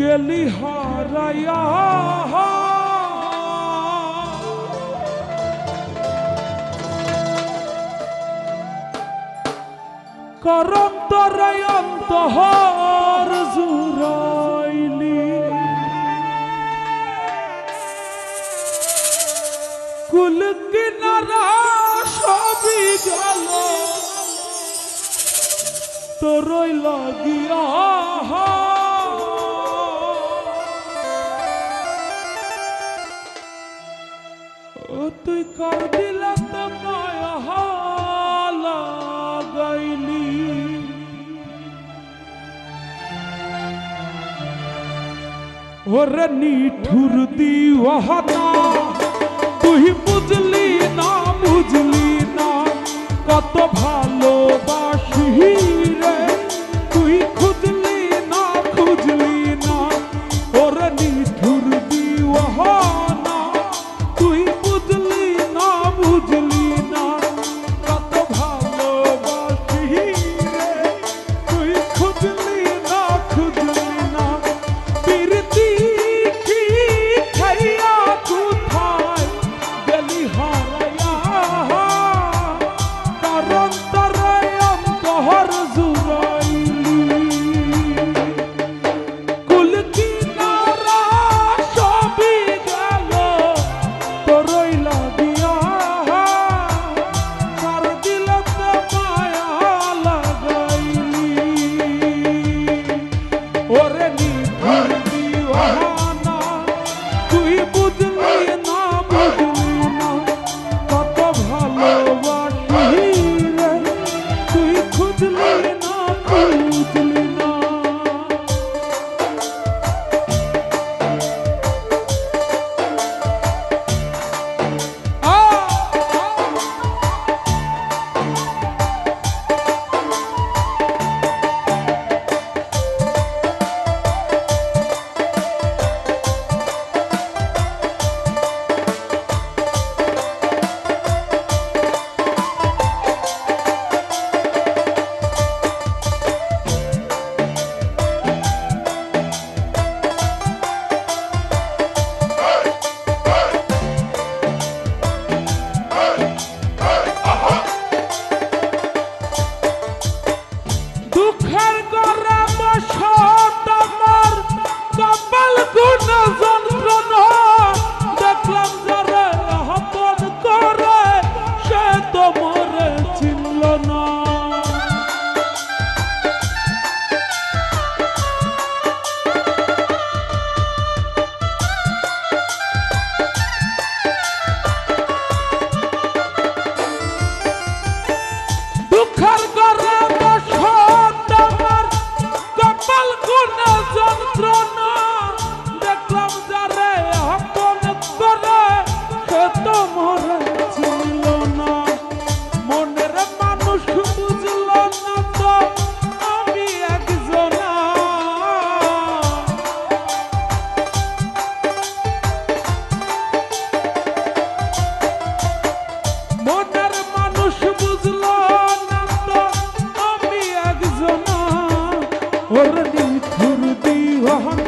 গেলি হারায়া। করম তরে অন্তহর জুরাইলি কুল কিনারা জলে তোরই লাগিয়া ও তুই কর দিলা তো মায়া লাগাইলি ওরে নিঠুর দিওয়ানা, তুই বুঝলি না বুঝলি? ভালোবাসি। you a hundred.